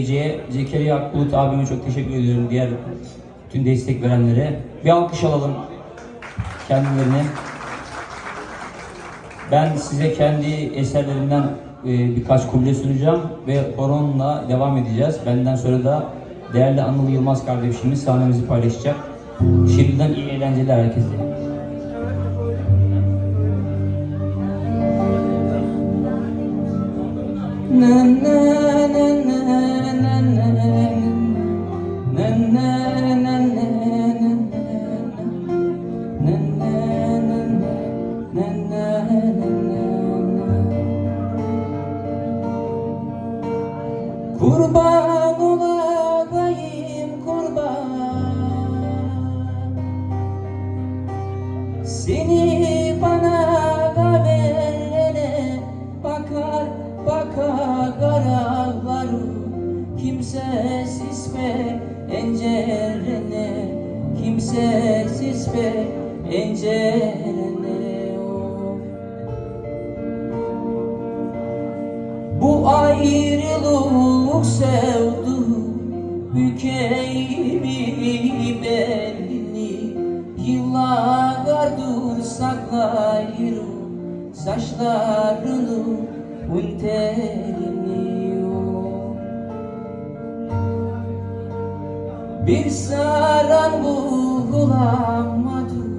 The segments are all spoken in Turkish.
Geceye Zekeriya Akbulut abime çok teşekkür ediyorum. Diğer bütün destek verenlere. Bir alkış alalım kendilerine. Ben size kendi eserlerimden e, birkaç kuble sunacağım ve horonla devam edeceğiz. Benden sonra da değerli Anıl Yılmaz kardeşimiz sahnemizi paylaşacak. Şimdiden iyi eğlenceler herkese. Na na Kurban olayım kurban. Seni bana verene bakar bakar karalarım Kimsesiz be encerene Kimsesiz be encerene Bu ayrılık sevdu Bükeyimi belini Yıllardır saklayırım Saçlarını Unterini oh. Bir saran bulamadım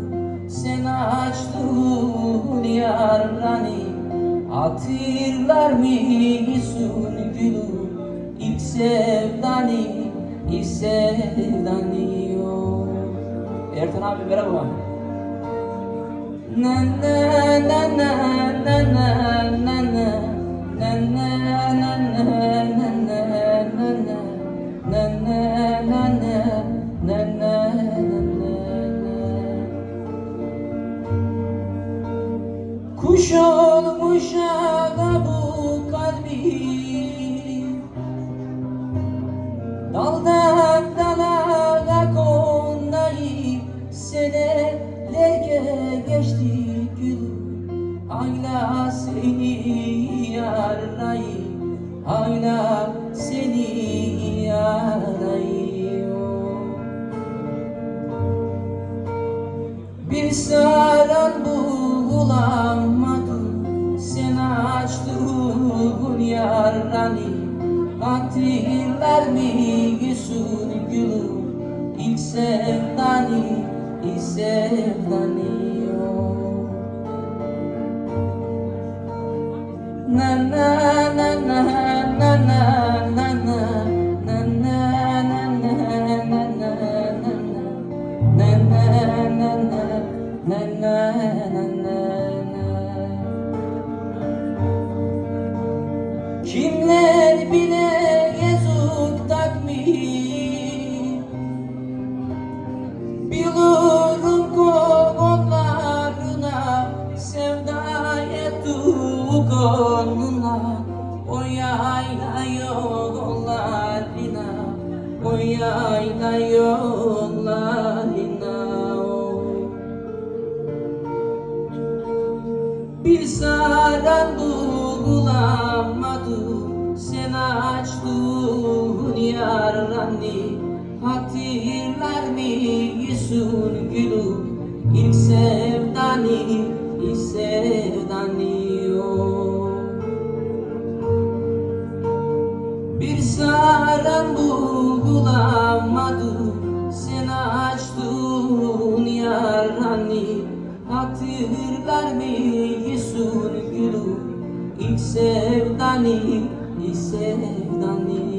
Sen açtın yarani Hatırlar mısın gülüm İlk sevdani ilk sevdani oh. Ertan abi merhaba. Na na na na kuşa bu kalbi Daldan dala da konayım Senelerce geçti gül Hala seni yarayım Hala seni yarayım sevdani, sevdanıyor Na na na na na na na na Kimler bilir yay ngayong lalinaw Bir sardan bulamadı Sen açtın yaranı Hatırlar mı yüzün gülü? İlk sevdanı, ilk sevdanı o Bir sardan bulamadı bulamadım Sen açtın yaranı Hatırlar mısın gülüm İlk sevdani, ilk sevdani